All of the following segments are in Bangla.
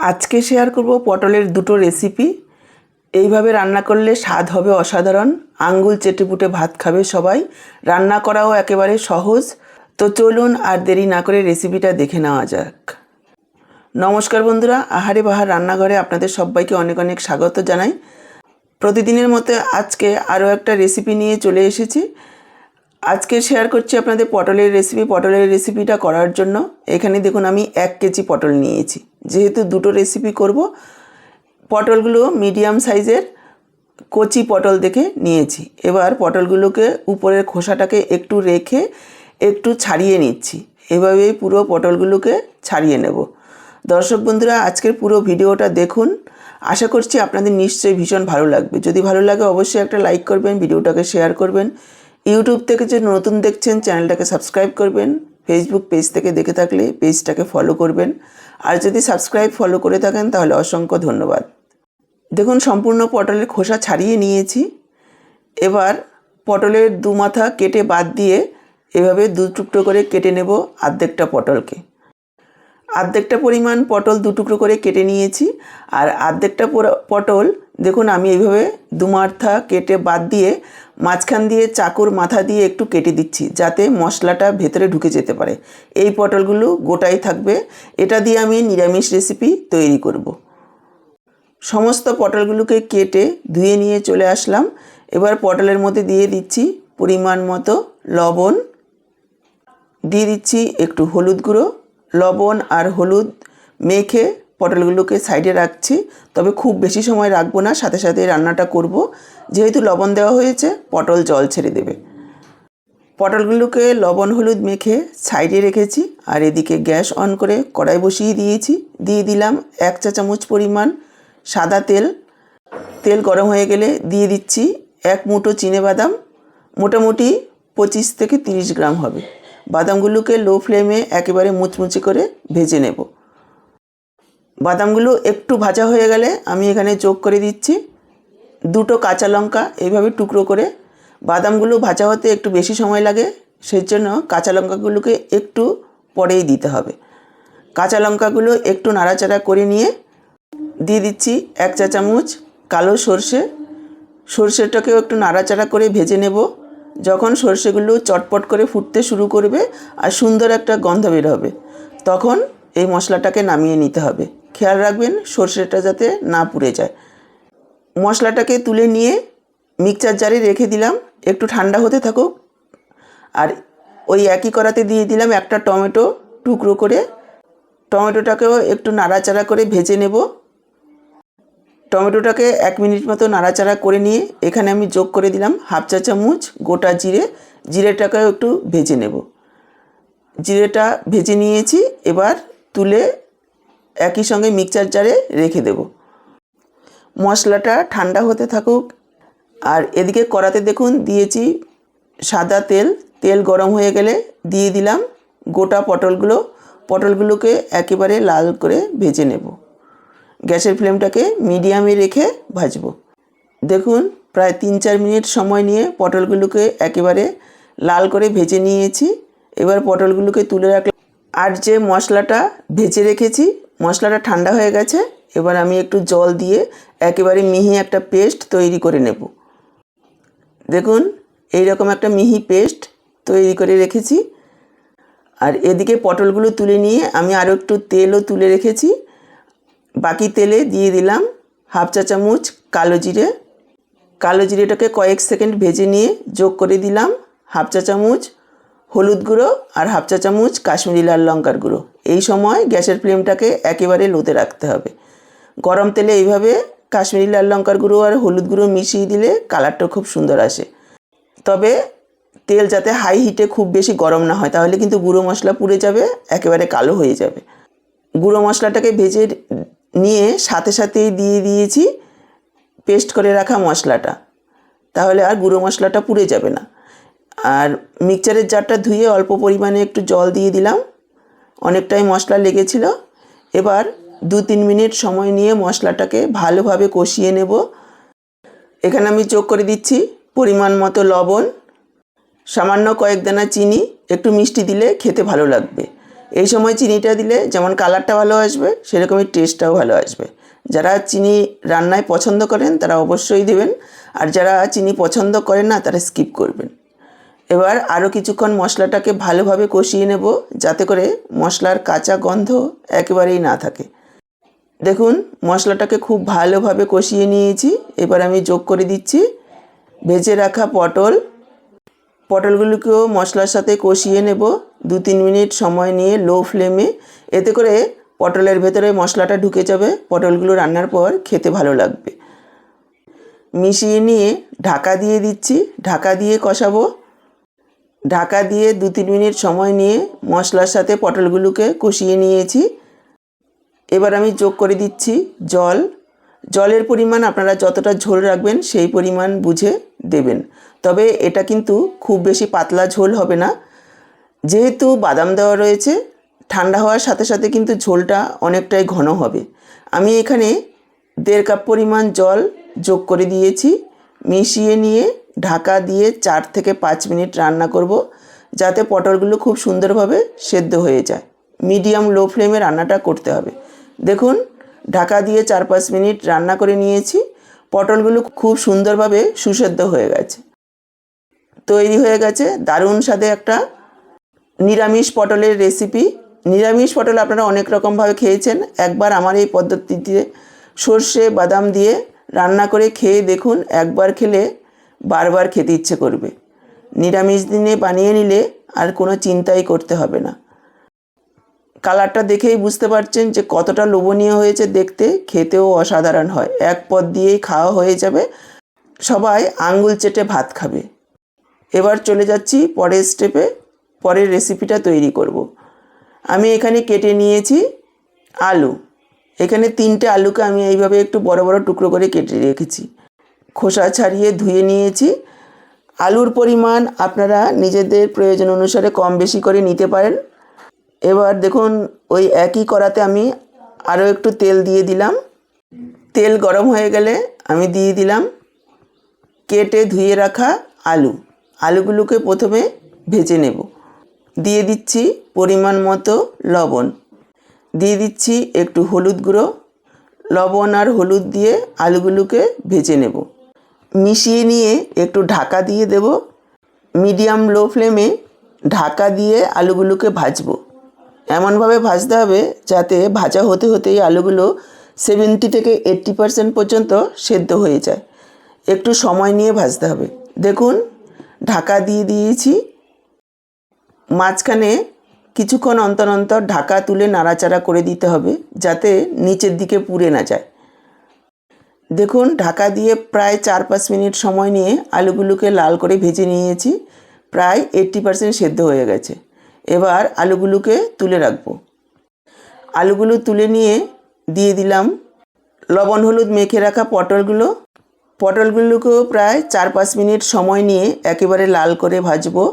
আজকে শেয়ার করব পটলের দুটো রেসিপি এইভাবে রান্না করলে স্বাদ হবে অসাধারণ। আঙ্গুল চেটেপুটে ভাত খাবে সবাই। রান্না করাও একেবারে সহজ। তো চলুন আর দেরি না করে রেসিপিটা দেখে নেওয়া যাক। নমস্কার বন্ধুরা, আহারে বাহার রান্নাঘরে আপনাদের সবাইকে অনেক অনেক স্বাগত জানাই। প্রতিদিনের মতো আজকে আরও একটা রেসিপি নিয়ে চলে এসেছি। আজকে শেয়ার করছি আপনাদের পটলের রেসিপি পটলের রেসিপিটা করার জন্য এখানে দেখুন আমি এক কেজি পটল নিয়েছি। যেহেতু দুটো রেসিপি করব, পটলগুলো মিডিয়াম সাইজের কচি পটল দেখে নিয়েছি। এবার পটলগুলোকে উপরের খোসাটাকে একটু রেখে একটু ছাড়িয়ে নিচ্ছি। এভাবেই পুরো পটলগুলোকে ছাড়িয়ে নেব। দর্শক বন্ধুরা, আজকের পুরো ভিডিওটা দেখুন। আশা করছি আপনাদের নিশ্চয়ই ভীষণ ভালো লাগবে। যদি ভালো লাগে অবশ্যই একটা লাইক করবেন, ভিডিওটাকে শেয়ার করবেন। ইউটিউব থেকে যে নতুন দেখছেন, চ্যানেলটাকে সাবস্ক্রাইব করবেন ফেসবুক পেজ থেকে দেখে থাকলে পেজটাকে ফলো করবেন। আর যদি সাবস্ক্রাইব ফলো করে থাকেন, তাহলে অসংখ্য ধন্যবাদ। দেখুন, সম্পূর্ণ পটলের খোসা ছাড়িয়ে নিয়েছি। এবার পটলের দু মাথা কেটে বাদ দিয়ে এভাবে দু টুকরো করে কেটে নেব আর্ধেকটা পটলকে। আর্ধেকটা পরিমাণ পটল দু টুকরো করে কেটে নিয়েছি। আর আর্ধেকটা পটল, দেখুন, আমি এইভাবে দু মাথা কেটে বাদ দিয়ে মাঝখান দিয়ে চাকুর মাথা দিয়ে একটু কেটে দিচ্ছি, যাতে মশলাটা ভেতরে ঢুকে যেতে পারে। এই পটলগুলো গোটাই থাকবে। এটা দিয়ে আমি নিরামিষ রেসিপি তৈরি করব। সমস্ত পটলগুলোকে কেটে ধুয়ে নিয়ে চলে আসলাম। এবার পটলের মধ্যে দিয়ে দিচ্ছি পরিমাণ মতো লবণ। দিয়ে দিচ্ছি একটু হলুদ গুঁড়ো। লবণ আর হলুদ মেখে পটলগুলোকে সাইডে রাখছি, তবে খুব বেশি সময় রাখব না, সাথে সাথে রান্নাটা করব। যেহেতু লবণ দেওয়া হয়েছে, পটল জল ছেড়ে দেবে। পটলগুলোকে লবণ হলুদ মেখে সাইডে রেখেছি, আর এদিকে গ্যাস অন করে কড়াই বসিয়ে দিয়েছি। দিয়ে দিলাম এক চা চামচ পরিমাণ সাদা তেল। তেল গরম হয়ে গেলে দিয়ে দিচ্ছি এক মুঠো চিনে বাদাম, মোটামুটি পঁচিশ থেকে তিরিশ গ্রাম হবে। বাদামগুলোকে লো ফ্লেমে একেবারে মুচমুচে করে ভেজে নেব। বাদামগুলো একটু ভাজা হয়ে গেলে আমি এখানে যোগ করে দিচ্ছি। দুটো কাঁচা লঙ্কা এইভাবে টুকরো করে। বাদামগুলো ভাজা হতে একটু বেশি সময় লাগে সেই জন্য কাঁচা লঙ্কাগুলোকে একটু পরেই দিতে হবে। কাঁচা লঙ্কাগুলো একটু নাড়াচাড়া করে নিয়ে দিয়ে দিচ্ছি এক চা চামচ কালো সর্ষে। সর্ষেটাকেও একটু নাড়াচাড়া করে ভেজে নেব। যখন সর্ষেগুলো চটপট করে ফুটতে শুরু করবে আর সুন্দর একটা গন্ধ বের হবে, তখন এই মশলাটাকে নামিয়ে নিতে হবে। খেয়াল রাখবেন, সর্ষেটা যাতে না পুড়ে যায়। মশলাটাকে তুলে নিয়ে মিক্সচার জারে রেখে দিলাম। একটু ঠান্ডা হতে থাকুক। আর ওই একই করাতে দিয়ে দিলাম একটা টমেটো টুকরো করে। টমেটোটাকেও একটু নাড়াচাড়া করে ভেজে নেব। টমেটোটাকে এক মিনিট মতো নাড়াচাড়া করে নিয়ে এখানে আমি যোগ করে দিলাম হাফ চা চামচ গোটা জিরে। জিরেটাকেও একটু ভেজে নেব। জিরেটা ভেজে নিয়েছি। এবার তুলে একই সঙ্গে মিক্সচার জারে রেখে দেব। মশলাটা ঠান্ডা হতে থাকুক। আর এদিকে কড়াতে দেখুন, দিয়েছি সাদা তেল। তেল গরম হয়ে গেলে দিয়ে দিলাম গোটা পটলগুলো। পটলগুলোকে একেবারে লাল করে ভেজে নেব। গ্যাসের ফ্লেমটাকে মিডিয়ামে রেখে ভাজবো। দেখুন, প্রায় তিন চার মিনিট সময় নিয়ে পটলগুলোকে একেবারে লাল করে ভেজে নিয়েছি। এবার পটলগুলোকে তুলে রাখলাম। আর যে মশলাটা ভেজে রেখেছি মশলাটা ঠান্ডা হয়ে গেছে, এবার আমি একটু জল দিয়ে একেবারে মিহি একটা পেস্ট তৈরি করে নেব। দেখুন এই রকম একটা মিহি পেস্ট তৈরি করে রেখেছি। আর এদিকে পটলগুলো তুলে নিয়ে আমি আরও একটু তেলও তুলে রেখেছি। বাকি তেলে দিয়ে দিলাম হাফ চা চামচ কালো জিরে। কালো জিরেটাকে কয়েক সেকেন্ড ভেজে নিয়ে যোগ করে দিলাম হাফ চা চামচ হলুদ গুঁড়ো আর হাফ চা চামচ কাশ্মীরি লাল লঙ্কার গুঁড়ো। এই সময় গ্যাসের ফ্লেমটাকে একেবারে লোতে রাখতে হবে। গরম তেলে এইভাবে কাশ্মীরি লাল লঙ্কার গুঁড়ো আর হলুদ গুঁড়ো মিশিয়ে দিলে কালারটা খুব সুন্দর আসে। তবে তেল যাতে হাই হিটে খুব বেশি গরম না হয়, তাহলে কিন্তু গুঁড়ো মশলা পুড়ে যাবে, একেবারে কালো হয়ে যাবে। গুঁড়ো মশলাটাকে ভেজে নিয়ে সাথে সাথেই দিয়ে দিয়েছি পেস্ট করে রাখা মশলাটা। তাহলে আর গুঁড়ো মশলাটা পুড়ে যাবে না। আর মিক্সচারের জারটা ধুয়ে অল্প পরিমাণে একটু জল দিয়ে দিলাম। অনেকটাই মশলা লেগেছিল। এবার দু তিন মিনিট সময় নিয়ে মশলাটাকে ভালোভাবে কষিয়ে নেব। এখানে আমি যোগ করে দিচ্ছি পরিমাণ মতো লবণ, সামান্য কয়েক দানা চিনি, একটু মিষ্টি দিলে খেতে ভালো লাগবে। এই সময় চিনিটা দিলে যেমন কালারটা ভালো আসবে, সেরকমই টেস্টটাও ভালো আসবে। যারা চিনি রান্নায় পছন্দ করেন তারা অবশ্যই দেবেন, আর যারা চিনি পছন্দ করেন না তারা স্কিপ করবেন। এবার আরও কিছুক্ষণ মশলাটাকে ভালোভাবে কষিয়ে নেব, যাতে করে মশলার কাঁচা গন্ধ একেবারেই না থাকে। দেখুন, মশলাটাকে খুব ভালোভাবে কষিয়ে নিয়েছি। এবার আমি যোগ করে দিচ্ছি ভেজে রাখা পটল। পটলগুলোকেও মশলার সাথে কষিয়ে নেব। দু তিন মিনিট সময় নিয়ে লো ফ্লেমে। এতে করে পটলের ভেতরে মশলাটা ঢুকে যাবে। পটলগুলো রান্নার পর খেতে ভালো লাগবে। মিশিয়ে নিয়ে ঢাকা দিয়ে দিচ্ছি। ঢাকা দিয়ে কষাবো। ঢাকা দিয়ে দু তিন মিনিট সময় নিয়ে মশলার সাথে পটলগুলোকে কষিয়ে নিয়েছি। এবার আমি যোগ করে দিচ্ছি জল। জলের পরিমাণ আপনারা যতটা ঝোল রাখবেন সেই পরিমাণ বুঝে দেবেন। তবে এটা কিন্তু খুব বেশি পাতলা ঝোল হবে না। যেহেতু বাদাম দেওয়া রয়েছে, ঠান্ডা হওয়ার সাথে সাথে কিন্তু ঝোলটা অনেকটাই ঘন হবে। আমি এখানে দেড় কাপ পরিমাণ জল যোগ করে দিয়েছি। মিশিয়ে নিয়ে ঢাকা দিয়ে চার থেকে পাঁচ মিনিট রান্না করব যাতে পটলগুলো খুব সুন্দরভাবে সেদ্ধ হয়ে যায়। মিডিয়াম লো ফ্লেমে রান্নাটা করতে হবে। দেখুন, ঢাকা দিয়ে চার পাঁচ মিনিট রান্না করে নিয়েছি। পটলগুলো খুব সুন্দরভাবে সুসেদ্ধ হয়ে গেছে। তৈরি হয়ে গেছে দারুণ স্বাদে একটা নিরামিষ পটলের রেসিপি। নিরামিষ পটল আপনারা অনেক রকমভাবে খেয়েছেন। একবার আমার এই পদ্ধতিতে সর্ষে, বাদাম দিয়ে রান্না করে খেয়ে দেখুন, একবার খেলে বারবার খেতে ইচ্ছে করবে। নিরামিষ দিনে বানিয়ে নিলে আর কোনো চিন্তাই করতে হবে না। কালারটা দেখেই বুঝতে পারছেন যে কতটা লোভনীয় হয়েছে দেখতে, খেতেও অসাধারণ হয়। এক পদ দিয়েই খাওয়া হয়ে যাবে। সবাই আঙ্গুল চেটে ভাত খাবে। এবার চলে যাচ্ছি পরের স্টেপে পরের রেসিপিটা তৈরি করব। আমি এখানে কেটে নিয়েছি আলু। এখানে তিনটে আলুকে আমি এইভাবে একটু বড় বড় টুকরো করে কেটে রেখেছি। খোসা ছাড়িয়ে ধুয়ে নিয়েছি। আলুর পরিমাণ আপনারা নিজেদের প্রয়োজন অনুসারে কম বেশি করে নিতে পারেন। এবার দেখুন, ওই একই কড়াতে আমি আরও একটু তেল দিয়ে দিলাম। তেল গরম হয়ে গেলে আমি দিয়ে দিলাম কেটে ধুয়ে রাখা আলু। আলুগুলোকে প্রথমে ভেজে নেব। দিয়ে দিচ্ছি পরিমাণ মতো লবণ। দিয়ে দিচ্ছি একটু হলুদ গুঁড়ো। লবণ আর হলুদ দিয়ে আলুগুলোকে ভেজে নেব। মিশিয়ে নিয়ে একটু ঢাকা দিয়ে দেব। মিডিয়াম লো ফ্লেমে ঢাকা দিয়ে আলুগুলোকে ভাজবো। এমনভাবে ভাজতে হবে যাতে ভাজা হতে হতেই আলুগুলো সেভেন্টি থেকে এইট্টি পারসেন্ট পর্যন্ত সেদ্ধ হয়ে যায়। একটু সময় নিয়ে ভাজতে হবে। দেখুন, ঢাকা দিয়ে দিয়েছি। মাঝখানে কিছুক্ষণ অন্তর অন্তর ঢাকা তুলে নাড়াচাড়া করে দিতে হবে যাতে নিচের দিকে পুড়ে না যায়। দেখুন, ঢাকা দিয়ে প্রায় চার পাঁচ মিনিট সময় নিয়ে আলুগুলোকে লাল করে ভেজে নিয়েছি। প্রায় এইট্টি পারসেন্ট সেদ্ধ হয়ে গেছে। এবার আলুগুলোকে তুলে রাখব। আলুগুলো তুলে নিয়ে দিয়ে দিলাম লবণ, হলুদ মেখে রাখা পটলগুলো। পটলগুলোকেও প্রায় চার পাঁচ মিনিট সময় নিয়ে একেবারে লাল করে ভাজবো।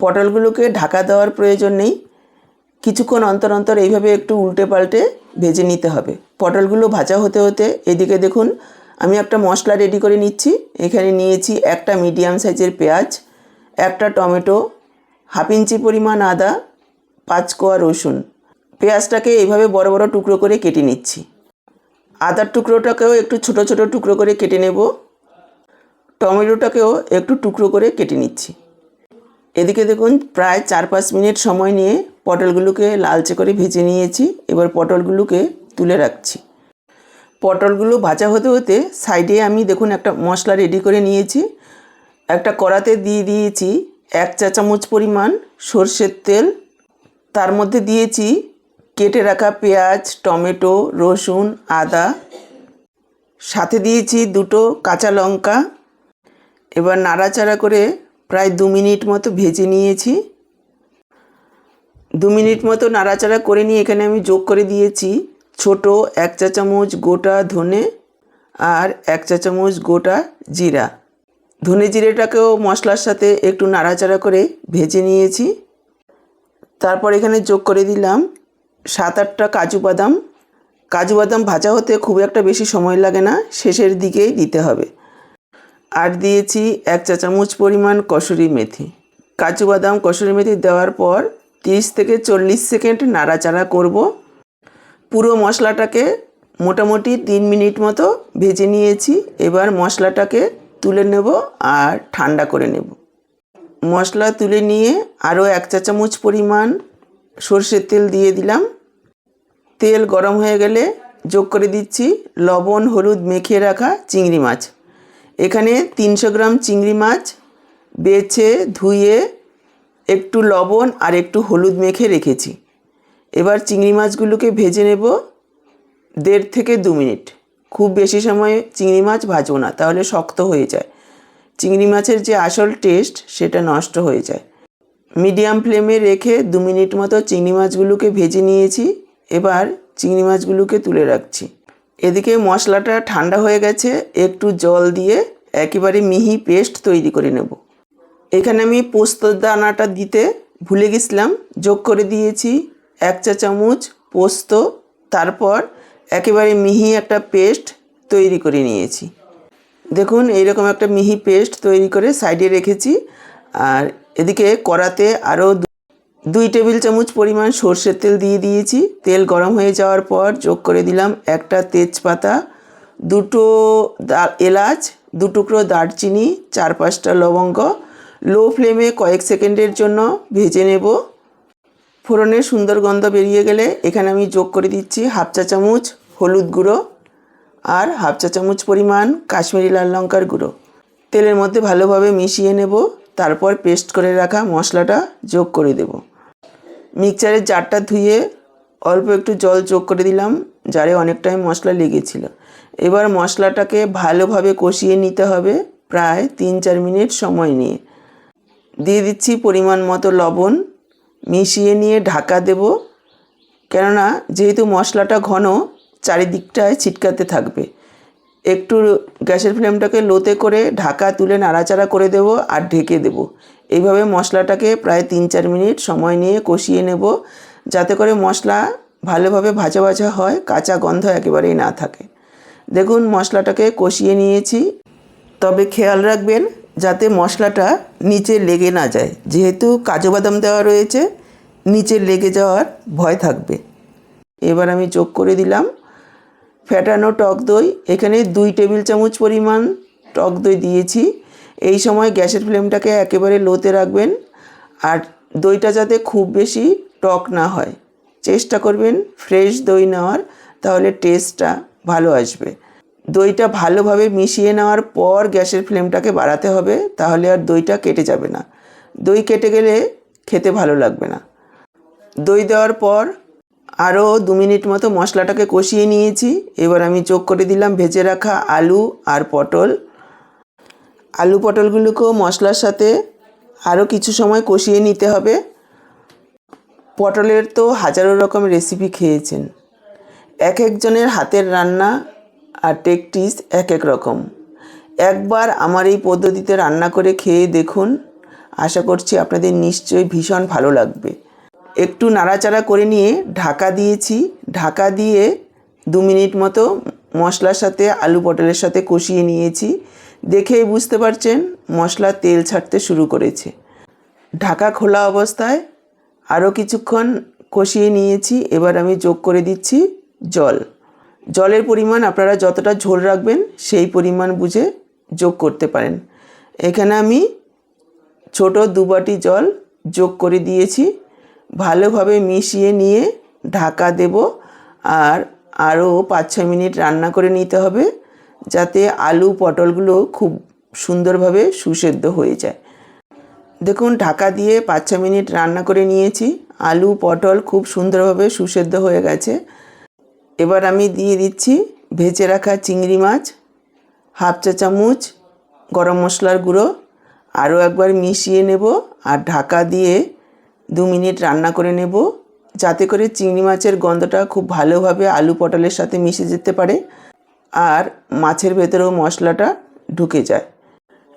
পটলগুলোকে ঢাকা দেওয়ার প্রয়োজন নেই। কিছুক্ষণ অন্তর অন্তর এইভাবে একটু উল্টে পাল্টে ভেজে নিতে হবে। পটলগুলো ভাজা হতে হতে এদিকে দেখুন, আমি একটা মশলা রেডি করে নিচ্ছি। এখানে নিয়েছি একটা মিডিয়াম সাইজের পেঁয়াজ, একটা টমেটো, হাফ ইঞ্চি পরিমাণ আদা, পাঁচ কোয়া রসুন। পেঁয়াজটাকে এইভাবে বড় বড় টুকরো করে কেটে নিচ্ছি। আদার টুকরোটাকেও একটু ছোট ছোট টুকরো করে কেটে নেব। টমেটোটাকেও একটু টুকরো করে কেটে নিচ্ছি। এদিকে দেখুন, প্রায় চার পাঁচ মিনিট সময় নিয়ে পটলগুলোকে লালচে করে ভেজে নিয়েছি, এবার পটলগুলোকে তুলে রাখছি। পটলগুলো ভাজা হতে হতে সাইডে আমি দেখুন একটা মশলা রেডি করে নিয়েছি। একটা কড়াতে দিয়ে দিয়েছি এক চা চামচ পরিমাণ সর্ষের তেল। তার মধ্যে দিয়েছি কেটে রাখা পেঁয়াজ, টমেটো, রসুন, আদা। সাথে দিয়েছি দুটো কাঁচা লঙ্কা। এবার নাড়াচাড়া করে প্রায় দু মিনিট মতো ভেজে নিয়েছি। দু মিনিট মতো নাড়াচাড়া করে নিয়ে এখানে আমি যোগ করে দিয়েছি। ছোট এক চা চামচ গোটা ধনে আর এক চা চামচ গোটা জিরা। ধনে জিরেটাকেও মশলার সাথে একটু নাড়াচাড়া করে ভেজে নিয়েছি। তারপর এখানে যোগ করে দিলাম সাত আটটা কাজু বাদাম। কাজু বাদাম ভাজা হতে খুব একটা বেশি সময় লাগে না, শেষের দিকেই দিতে হবে। আর দিয়েছি এক চা চামচ পরিমাণ কসুরি মেথি। কাজু বাদাম কসুরি মেথি দেওয়ার পর তিরিশ থেকে চল্লিশ সেকেন্ড নাড়াচাড়া করব। পুরো মশলাটাকে মোটামুটি তিন মিনিট মতো ভেজে নিয়েছি। এবার মশলাটাকে তুলে নেব আর ঠান্ডা করে নেব। মশলা তুলে নিয়ে আরও এক চা চামচ পরিমাণ সর্ষের তেল দিয়ে দিলাম। তেল গরম হয়ে গেলে যোগ করে দিচ্ছি লবণ, হলুদ মেখে রাখা চিংড়ি মাছ। এখানে তিনশো গ্রাম চিংড়ি মাছ বেছে ধুয়ে একটু লবণ আর একটু হলুদ মেখে রেখেছি। এবার চিংড়ি মাছগুলোকে ভেজে নেব দেড় থেকে দু মিনিট। খুব বেশি সময় চিংড়ি মাছ ভাজবো না, তাহলে শক্ত হয়ে যায়। চিংড়ি মাছের যে আসল টেস্ট, সেটা নষ্ট হয়ে যায়। মিডিয়াম ফ্লেমে রেখে দু মিনিট মতো চিংড়ি মাছগুলোকে ভেজে নিয়েছি। এবার চিংড়ি মাছগুলোকে তুলে রাখছি। এদিকে মশলাটা ঠান্ডা হয়ে গেছে, একটু জল দিয়ে একেবারে মিহি পেস্ট তৈরি করে নেব। এখানে আমি পোস্তর দানাটা দিতে ভুলে গেছিলাম। যোগ করে দিয়েছি এক চা চামচ পোস্ত, তারপর একেবারে মিহি একটা পেস্ট তৈরি করে নিয়েছি। দেখুন, এইরকম একটা মিহি পেস্ট তৈরি করে সাইডে রেখেছি। আর এদিকে কড়াতে আরও দুই টেবিল চামচ পরিমাণ সর্ষের তেল দিয়ে দিয়েছি। তেল গরম হয়ে যাওয়ার পর যোগ করে দিলাম একটা তেজপাতা, দুটো এলাচ দু টুকরো দারচিনি, চার পাঁচটা লবঙ্গ লো ফ্লেমে কয়েক সেকেন্ডের জন্য ভেজে নেব। ফোড়নের সুন্দর গন্ধ বেরিয়ে গেলে এখানে আমি যোগ করে দিচ্ছি হাফ চা চামচ হলুদ গুঁড়ো আর হাফ চা চামচ পরিমাণ কাশ্মীরি লাল লঙ্কার গুঁড়ো। তেলের মধ্যে ভালোভাবে মিশিয়ে নেব, তারপর পেস্ট করে রাখা মশলাটা যোগ করে দেব। মিক্সচারের জারটা ধুয়ে অল্প একটু জল যোগ করে দিলাম জারে অনেকটাই মশলা লেগেছিল। এবার মশলাটাকে ভালোভাবে কষিয়ে নিতে হবে প্রায় তিন চার মিনিট সময় নিয়ে। দিয়ে দিচ্ছি পরিমাণ মতো লবণ। মিশিয়ে নিয়ে ঢাকা দেব। কেননা যেহেতু মশলাটা ঘন, চারিদিকটায় ছিটকাতে থাকবে। একটু গ্যাসের ফ্লেমটাকে লোতে করে ঢাকা তুলে নাড়াচাড়া করে দেব আর ঢেকে দেব। এইভাবে মশলাটাকে প্রায় তিন চার মিনিট সময় নিয়ে কষিয়ে নেব। যাতে করে মশলা ভালোভাবে ভাজা ভাজা হয়, কাঁচা গন্ধ একেবারেই না থাকে। দেখুন, মশলাটাকে কষিয়ে নিয়েছি। তবে খেয়াল রাখবেন যাতে মশলাটা নিচে লেগে না যায়। যেহেতু কাজু বাদাম দেওয়া রয়েছে, নিচে লেগে যাওয়ার ভয় থাকবে। এবার আমি যোগ করে দিলাম। ফ্যাটানো টক দই, এখানে দুই টেবিল চামচ পরিমাণ টক দই দিয়েছি। এই সময় গ্যাসের ফ্লেমটাকে একেবারে লোতে রাখবেন আর দইটা যাতে খুব বেশি টক না হয়। চেষ্টা করবেন ফ্রেশ দই নেওয়ার, তাহলে টেস্টটা ভালো আসবে। দইটা ভালোভাবে মিশিয়ে নেওয়ার পর গ্যাসের ফ্লেমটাকে বাড়াতে হবে, তাহলে আর দইটা কেটে যাবে না। দই কেটে গেলে খেতে ভালো লাগবে না। দই দেওয়ার পর আরও দু মিনিট মতো মশলাটাকে কষিয়ে নিয়েছি। এবার আমি যোগ করে দিলাম ভেজে রাখা আলু আর পটল। আলু পটলগুলোকেও মশলার সাথে আরও কিছু সময় কষিয়ে নিতে হবে। পটলের তো হাজারো রকম রেসিপি খেয়েছেন। এক একজনের হাতের রান্না আর টেকটিস এক এক রকম। একবার আমার এই পদ্ধতিতে রান্না করে খেয়ে দেখুন। আশা করছি আপনাদের নিশ্চয়ই ভীষণ ভালো লাগবে। একটু নাড়াচাড়া করে নিয়ে ঢাকা দিয়েছি। ঢাকা দিয়ে দু মিনিট মতো মশলার সাথে, আলু পটলের সাথে কষিয়ে নিয়েছি। দেখেই বুঝতে পারছেন, মশলা তেল ছাড়তে শুরু করেছে। ঢাকা খোলা অবস্থায় আরও কিছুক্ষণ কষিয়ে নিয়েছি। এবার আমি যোগ করে দিচ্ছি জল। জলের পরিমাণ আপনারা যতটা ঝোল রাখবেন, সেই পরিমাণ বুঝে যোগ করতে পারেন। এখানে আমি ছোট দু বাটি জল যোগ করে দিয়েছি। ভালোভাবে মিশিয়ে নিয়ে ঢাকা দেব আর আরও পাঁচ ছ মিনিট রান্না করে নিতে হবে যাতে আলু পটলগুলো খুব সুন্দরভাবে সুসেদ্ধ হয়ে যায়। দেখুন, ঢাকা দিয়ে পাঁচ ছ মিনিট রান্না করে নিয়েছি। আলু, পটল খুব সুন্দরভাবে সুসেদ্ধ হয়ে গেছে। এবার আমি দিয়ে দিচ্ছি ভেজে রাখা চিংড়ি মাছ, হাফ চা চামচ গরম মশলার গুঁড়ো, আরও একবার মিশিয়ে নেব আর ঢাকা দিয়ে দু মিনিট রান্না করে নেব যাতে করে চিংড়ি মাছের গন্ধটা খুব ভালোভাবে আলু পটলের সাথে মিশে যেতে পারে আর মাছের ভেতরেও মশলাটা ঢুকে যায়।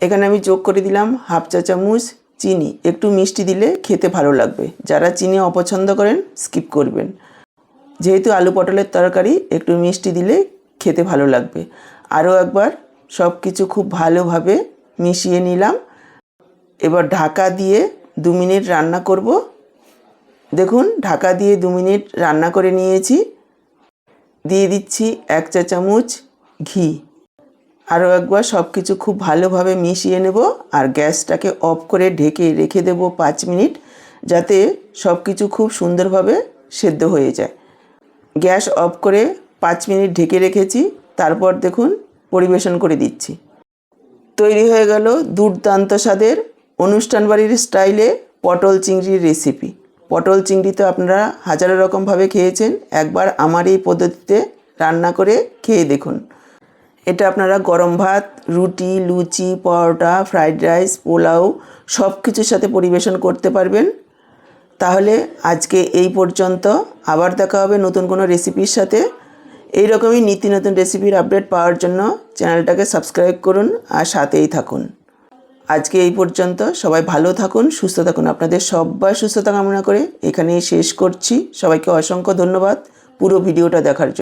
এখানে আমি যোগ করে দিলাম হাফ চা চামচ চিনি। একটু মিষ্টি দিলে খেতে ভালো লাগবে। যারা চিনি অপছন্দ করেন, স্কিপ করবেন। যেহেতু আলু পটলের তরকারি, একটু মিষ্টি দিলে খেতে ভালো লাগবে। আরও একবার সব কিছু খুব ভালোভাবে মিশিয়ে নিলাম। এবার ঢাকা দিয়ে দু মিনিট রান্না করব। দেখুন, ঢাকা দিয়ে দু মিনিট রান্না করে নিয়েছি। দিয়ে দিচ্ছি এক চা চামচ ঘি। আরও একবার সব কিছু খুব ভালোভাবে মিশিয়ে নেব আর গ্যাসটাকে অফ করে ঢেকে রেখে দেব পাঁচ মিনিট, যাতে সব কিছু খুব সুন্দরভাবে সেদ্ধ হয়ে যায়। গ্যাস অফ করে পাঁচ মিনিট ঢেকে রেখেছি, তারপর দেখুন পরিবেশন করে দিচ্ছি। তৈরি হয়ে গেল দুর্দান্ত স্বাদের অনুষ্ঠান বাড়ির স্টাইলে পটল চিংড়ির রেসিপি। পটল চিংড়ি তো আপনারা হাজারো রকমভাবে খেয়েছেন, একবার আমার এই পদ্ধতিতে রান্না করে খেয়ে দেখুন। এটা আপনারা গরম ভাত, রুটি, লুচি, পরোটা, ফ্রাইড রাইস, পোলাও সব কিছুর সাথে পরিবেশন করতে পারবেন। তাহলে আজকে এই পর্যন্ত। আবার দেখা হবে নতুন কোনো রেসিপির সাথে। এই রকমই নিত্য নতুন রেসিপির আপডেট পাওয়ার জন্য চ্যানেলটাকে সাবস্ক্রাইব করুন আর সাথেই থাকুন। আজকে এই পর্যন্ত। সবাই ভালো থাকুন, সুস্থ থাকুন। আপনাদের সবাই সুস্থতা কামনা করে এখানেই শেষ করছি। সবাইকে অসংখ্য ধন্যবাদ পুরো ভিডিওটা দেখার জন্য।